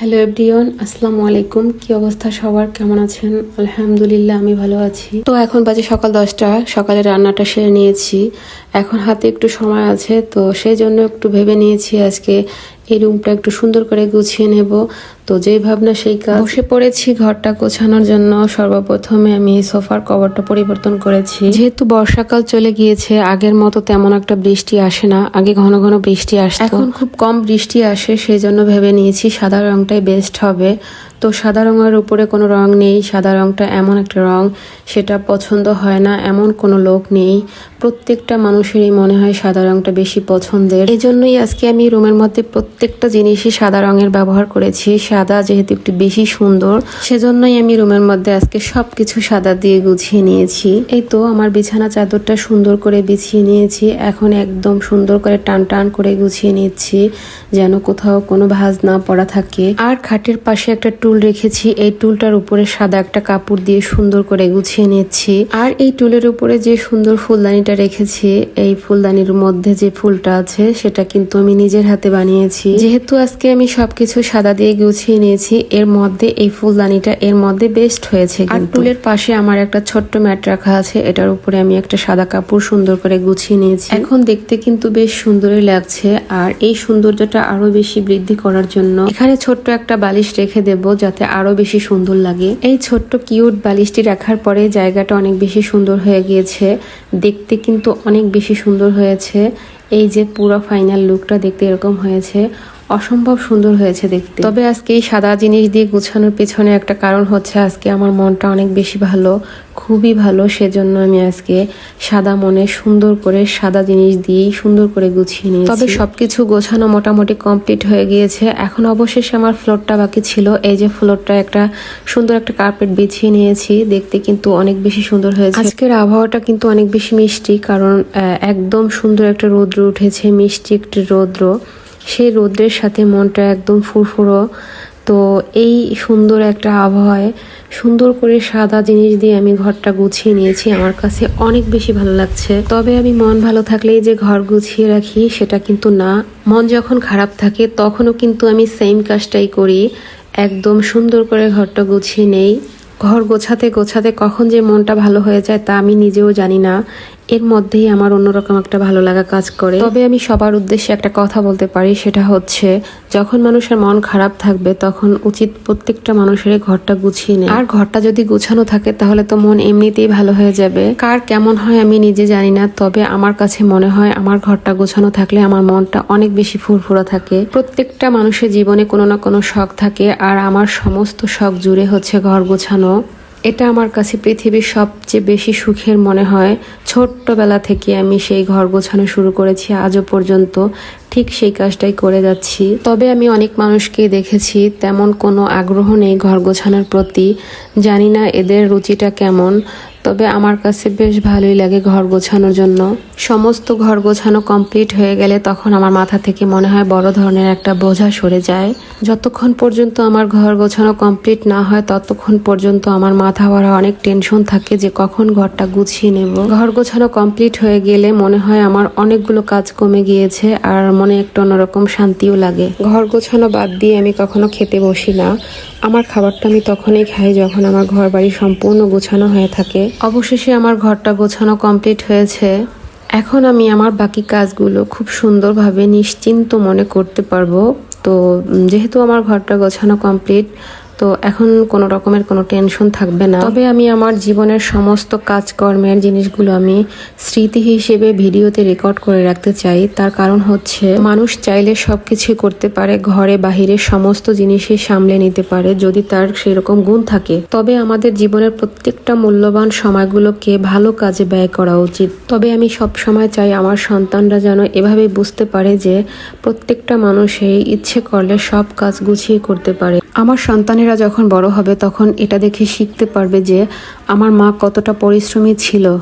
Hello everyone, আসসালামু আলাইকুম। কি অবস্থা সবার? কেমন আছেন? আলহামদুলিল্লাহ, আমি ভালো আছি। তো এখন বাজে সকাল দশটা, সকালে রান্নাটা সেরে নিয়েছি। এখন হাতে একটু সময় আছে, তো সেই জন্য একটু ভেবে নিয়েছি আজকে এই রুমটা একটু সুন্দর করে গুছিয়ে নেব। তো যেই ভাবনা, সেই কাজ। বসে পড়েছি ঘরটা গোছানোর জন্য। সর্বপ্রথমে আমি সোফার কভারটা পরিবর্তন করেছি। যেহেতু বর্ষাকাল চলে গিয়েছে, আগের মতো তেমন একটা বৃষ্টি আসে না। আগে ঘন ঘন বৃষ্টি আসে এখন খুব কম বৃষ্টি আসে, সেই জন্য ভেবে নিয়েছি সাদা রংটাই বেস্ট হবে। তো সাদা রঙের উপরে কোনো রং নেই, সাদা রংটা এমন একটা রং, সেটা পছন্দ হয় না, এমন কোনো লোক নেই। প্রত্যেকটা মানুষেরই মনে হয় সাদা রংটা বেশি পছন্দের। এই জন্যই আজকে আমি রুমের মধ্যে প্রত্যেকটা জিনিসই সাদা রঙের ব্যবহার করেছি। সাদা যেহেতু একটু বেশি সুন্দর, সেজন্যই আমি রুমের মধ্যে আজকে সবকিছু সাদা দিয়ে গুছিয়ে নিয়েছি। এই তো আমার বিছানা চাদরটা সুন্দর করে বিছিয়ে নিয়েছি, এখন একদম সুন্দর করে টান টান করে গুছিয়ে নিচ্ছি, যেন কোথাও কোনো ভাঁজ না পড়া থাকে। আর খাটের পাশে একটা টুল রেখেছি এই টুলটার উপরে সাদা একটা কাপড় দিয়ে সুন্দর করে গুছিয়ে নিচ্ছি। আর এই টুলের উপরে যে সুন্দর ফুলদানিটা রেখেছি এই ফুলদানির মধ্যে যে ফুলটা আছে সেটা কিন্তু আমি নিজের হাতে বানিয়েছি। যেহেতু আজকে আমি সবকিছু সাদা দিয়ে গুছিয়ে নিয়েছি এর মধ্যে এই ফুলদানিটা এর মধ্যে বেস্ট হয়েছে আর টুলের পাশে আমার একটা ছোট্ট ম্যাট রাখা আছে এটার উপরে আমি একটা সাদা কাপড় সুন্দর করে গুছিয়ে নিয়েছি। এখন দেখতে কিন্তু বেশ সুন্দরই লাগছে আর এই সৌন্দর্যটা আরও বেশি বৃদ্ধি করার জন্য। এখানে ছোট্ট একটা বালিশ রেখে দেব যাতে আরও বেশি সুন্দর লাগে। এই ছোট্ট কিউট বালিশটি রাখার পরে জায়গাটা অনেক বেশি সুন্দর হয়ে গিয়েছে। দেখতে কিন্তু অনেক বেশি সুন্দর হয়েছে। এই যে পুরো ফাইনাল লুকটা দেখতে এরকম হয়েছে। অসম্ভব সুন্দর হয়েছে দেখতে। তবে আজকে এই সাদা জিনিস দিয়ে গুছানোর পেছনে একটা কারণ হচ্ছে আজকে আমার মনটা অনেক বেশি ভালো, খুবই ভালো, সেজন্য আমি আজকে সাদা মনে সুন্দর করে সাদা জিনিস দিয়েই সুন্দর করে গুছিয়ে নিয়েছি। তবে সবকিছু গোছানো মোটামুটি কমপ্লিট হয়ে গিয়েছে। এখন অবশেষে আমার ফ্লোরটা বাকি ছিল। এই যে ফ্লোরটা একটা সুন্দর একটা কার্পেট বিছিয়ে নিয়েছি। দেখতে কিন্তু অনেক বেশি সুন্দর হয়েছে। আজকের আবহাওয়াটা কিন্তু অনেক বেশি মিষ্টি, কারণ একদম সুন্দর একটা রৌদ্র উঠেছে, মিষ্টি একটি রৌদ্র। সেই রৌদ্রের সাথে মনটা একদম ফুরফুরো। তো এই সুন্দর একটা আবহাওয়ায় সুন্দর করে সাদা জিনিস দিয়ে আমি ঘরটা গুছিয়ে নিয়েছি। আমার কাছে অনেক বেশি ভালো লাগছে। তবে আমি মন ভালো থাকলেই যে ঘর গুছিয়ে রাখি সেটা কিন্তু না। মন যখন খারাপ থাকে তখনও কিন্তু আমি সেম কাজটাই করি। একদম সুন্দর করে ঘরটা গুছিয়ে নেই। ঘর গোছাতে গোছাতে কখন যে মনটা ভালো হয়ে যায় তা আমি নিজেও জানি না। এর মধ্যেই আমার অন্যরকম একটা ভালো লাগা কাজ করে। তবে আমি সবার উদ্দেশ্যে একটা কথা বলতে পারি, সেটা হচ্ছে, যখন মানুষের মন খারাপ থাকবে, তখন উচিত প্রত্যেকটা মানুষের ঘরটা গুছিয়ে নেয় আর ঘরটা যদি গুছানো থাকে, তাহলে তো মন এমনিতেই ভালো হয়ে যাবে। কার কেমন হয় আমি নিজে জানি না, তবে আমার কাছে মনে হয়, আমার ঘরটা গোছানো থাকলে আমার মনটা অনেক বেশি ফুরফুরা থাকে। প্রত্যেকটা মানুষের জীবনে কোনো না কোনো শখ থাকে, আর আমার সমস্ত শখ জুড়ে হচ্ছে ঘর গোছানো। এটা আমার কাছে পৃথিবীর সবচেয়ে বেশি সুখের মনে হয়। ছোট্টবেলা থেকে আমি সেই ঘর গোছানো শুরু করেছি। আজও পর্যন্ত ঠিক সেই কাজটাই করে যাচ্ছি। তবে আমি অনেক মানুষকে দেখেছি, তেমন কোনো আগ্রহ নেই ঘর গোছানোর প্রতি। জানি না এদের রুচিটা কেমন, তবে আমার কাছে বেশ ভালোই লাগে ঘর গোছানোর জন্য। সমস্ত ঘর গোছানো কমপ্লিট হয়ে গেলে তখন আমার মাথা থেকে মনে হয় বড় ধরনের একটা বোঝা সরে যায়। যতক্ষণ পর্যন্ত আমার ঘর গোছানো কমপ্লিট না হয়, ততক্ষণ পর্যন্ত আমার মাথা ভরা অনেক টেনশন থাকে যে কখন ঘরটা গুছিয়ে নেব। ঘর গোছানো কমপ্লিট হয়ে গেলে মনে হয় আমার অনেকগুলো কাজ কমে গিয়েছে, আর মনে একটা অন্যরকম শান্তিও লাগে। ঘর গোছানো বাদ দিয়ে আমি কখনো খেতে বসি না। আমার খাবারটা আমি তখনই খাই যখন আমার ঘর বাড়ি সম্পূর্ণ গোছানো হয়ে থাকে। অবশেষে আমার ঘরটা গোছানো কমপ্লিট হয়েছে। এখন আমি আমার বাকি কাজগুলো খুব সুন্দরভাবে নিশ্চিন্ত মনে করতে পারব। তো যেহেতু আমার ঘরটা গোছানো কমপ্লিট তো এখন কোনো রকমের কোনো টেনশন থাকবে না। তবে আমি আমার জীবনের সমস্ত কাজকর্মের জিনিসগুলো আমি স্মৃতি হিসেবে ভিডিওতে রেকর্ড করে রাখতে চাই। তার কারণ হচ্ছে, মানুষ চাইলে সবকিছু করতে পারে, ঘরে বাহিরে সমস্ত জিনিসই সামলে নিতে পারে যদি তার সেরকম গুণ থাকে। তবে আমাদের জীবনের প্রত্যেকটা মূল্যবান সময়গুলোকে ভালো কাজে ব্যয় করা উচিত। তবে আমি সব সময় চাই আমার সন্তানরা যেন এভাবে বুঝতে পারে যে প্রত্যেকটা মানুষই ইচ্ছে করলে সব কাজ গুছিয়ে করতে পারে। আমার সন্তানেরা যখন বড় হবে, তখন এটা দেখে শিখতে পারবে যে আমার মা কতটা পরিশ্রমী ছিল।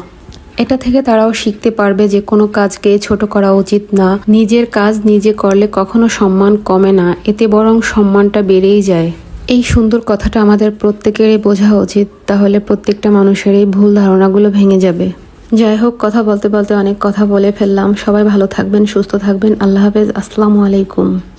এটা থেকে তারাও শিখতে পারবে যে কোনো কাজকে ছোট করা উচিত না। নিজের কাজ নিজে করলে কখনো সম্মান কমে না, এতে বরং সম্মানটা বেড়েই যায়। এই সুন্দর কথাটা আমাদের প্রত্যেকেরই বোঝা উচিত, তাহলে প্রত্যেকটা মানুষের এই ভুল ধারণাগুলো ভেঙে যাবে। যাই হোক, কথা বলতে বলতে অনেক কথা বলে ফেললাম। সবাই ভালো থাকবেন, সুস্থ থাকবেন। আল্লাহ হাফেজ। আসসালামু আলাইকুম।